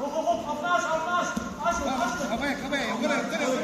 Hoch, hoch, hoch, auf Arsch, auf Arsch! Arsch, Arsch! Komm her, komm her, komm her, komm her!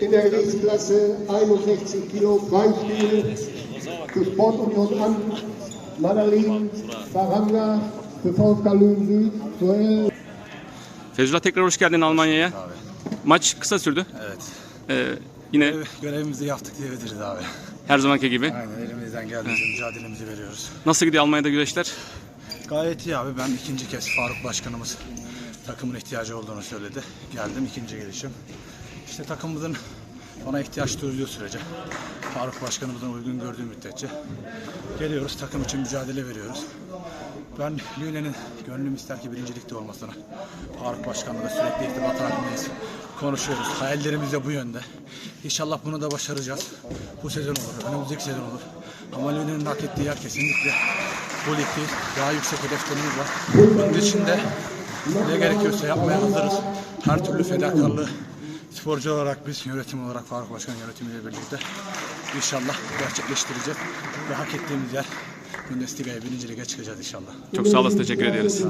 In der Gewichtsklasse 61 Kilo Freistil für Sportunion an Manalin Baranga für VfK Lünen Süd. Duell Feyzullah tekrar hoş geldin Almanya'ya. Maç kısa sürdü. Evet. Ee, yine Görevimizi yaptık diyebiliriz abi. her zamanki gibi. Aynen elimizden geldiğince mücadelemizi veriyoruz. Nasıl gidiyor Almanya'da güreşler? Gayet iyi abi. Ben ikinci kez Faruk Başkanımız takımın ihtiyacı olduğunu söyledi. Geldim ikinci gelişim. İşte takımımızın bana ihtiyaç duyduğu sürece Faruk Başkanımızın uygun gördüğü müddetçe geliyoruz. Takım için mücadele veriyoruz. Ben Lüne'nin gönlüm ister ki birincilikte olmasını. Faruk Başkan'la sürekli irtibat halindeyiz. Konuşuyoruz. Hayallerimiz de bu yönde. İnşallah bunu da başaracağız. Bu sezon olur, önümüzdeki sezon olur. Ama Lüne'nin hak ettiği yer kesinlikle bu lig değil. Daha yüksek hedeflerimiz var. Bunun için de ne gerekiyorsa yapmaya hazırız. Her türlü fedakarlığı sporcu olarak biz yönetim olarak Faruk Başkan yönetimiyle birlikte inşallah gerçekleştireceğiz. Ve hak ettiğimiz yer Bundesliga'ya birinci lige çıkacağız inşallah. Çok sağ olasın teşekkür ederiz.